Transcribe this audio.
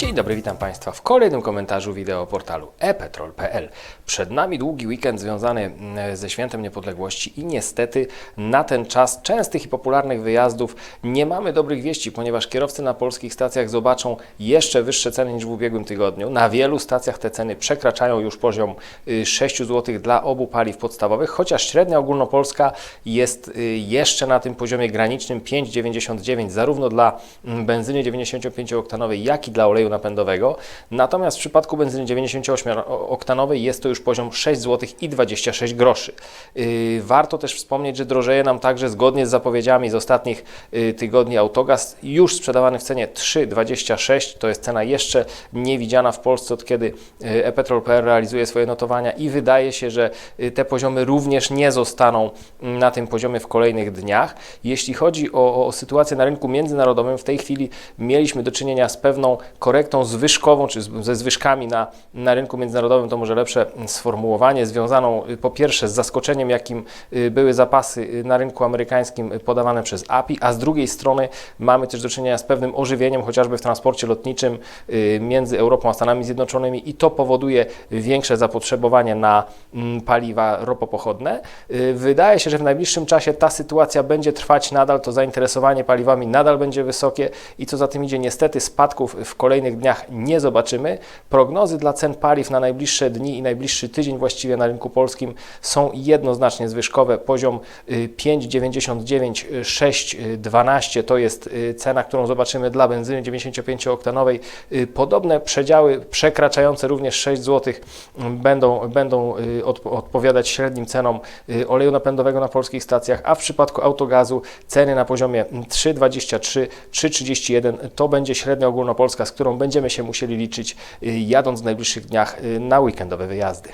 Dzień dobry, witam Państwa w kolejnym komentarzu wideo portalu epetrol.pl. Przed nami długi weekend związany mm, ze Świętem Niepodległości i niestety na ten czas częstych i popularnych wyjazdów nie mamy dobrych wieści, ponieważ kierowcy na polskich stacjach zobaczą jeszcze wyższe ceny niż w ubiegłym tygodniu. Na wielu stacjach te ceny przekraczają już poziom y, 6 zł dla obu paliw podstawowych, chociaż średnia ogólnopolska jest y, jeszcze na tym poziomie granicznym 5,99 zarówno dla mm, benzyny 95-oktanowej, jak i dla oleju napędowego. Natomiast w przypadku benzyny 98-oktanowej jest to już poziom 6 zł i 26 groszy. Yy, Warto też wspomnieć, że drożeje nam także zgodnie z zapowiedziami z ostatnich yy, tygodni autogaz już sprzedawany w cenie 3,26. To jest cena jeszcze niewidziana w Polsce od kiedy yy, ePetrol.pl realizuje swoje notowania i wydaje się, że te poziomy również nie zostaną mm, na tym poziomie w kolejnych dniach. Jeśli chodzi o, o sytuację na rynku międzynarodowym, w tej chwili mieliśmy do czynienia z pewną korektą zwyżkową, czy ze zwyżkami na, na rynku międzynarodowym, to może lepsze sformułowanie, związaną y, po pierwsze z zaskoczeniem, jakim y, były zapasy y, na rynku amerykańskim podawane przez API, a z drugiej strony mamy też do czynienia z pewnym ożywieniem, chociażby w transporcie lotniczym między Europą a Stanami Zjednoczonymi i to powoduje większe zapotrzebowanie na mm, paliwa ropopochodne. Wydaje się, że w najbliższym czasie ta sytuacja będzie trwać nadal, to zainteresowanie paliwami nadal będzie wysokie i co za tym idzie, niestety spadków w kolejnych dniach nie zobaczymy. Prognozy dla cen paliw na najbliższe dni i najbliższy tydzień właściwie na rynku polskim są jednoznacznie zwyżkowe. Poziom y, 5,99, y, 6,12 to jest y, cena, którą zobaczymy dla benzyny 95-oktanowej. Y, Podobne przedziały przekraczające również 6 zł będą, będą y, odp- odpowiadać średnim cenom y, oleju napędowego na polskich stacjach, a w przypadku autogazu ceny na poziomie 3,23, 3,31 to będzie średnia ogólnopolska, z którą będziemy się musieli liczyć y, jadąc w najbliższych dniach y, na weekendowe wyjazdy.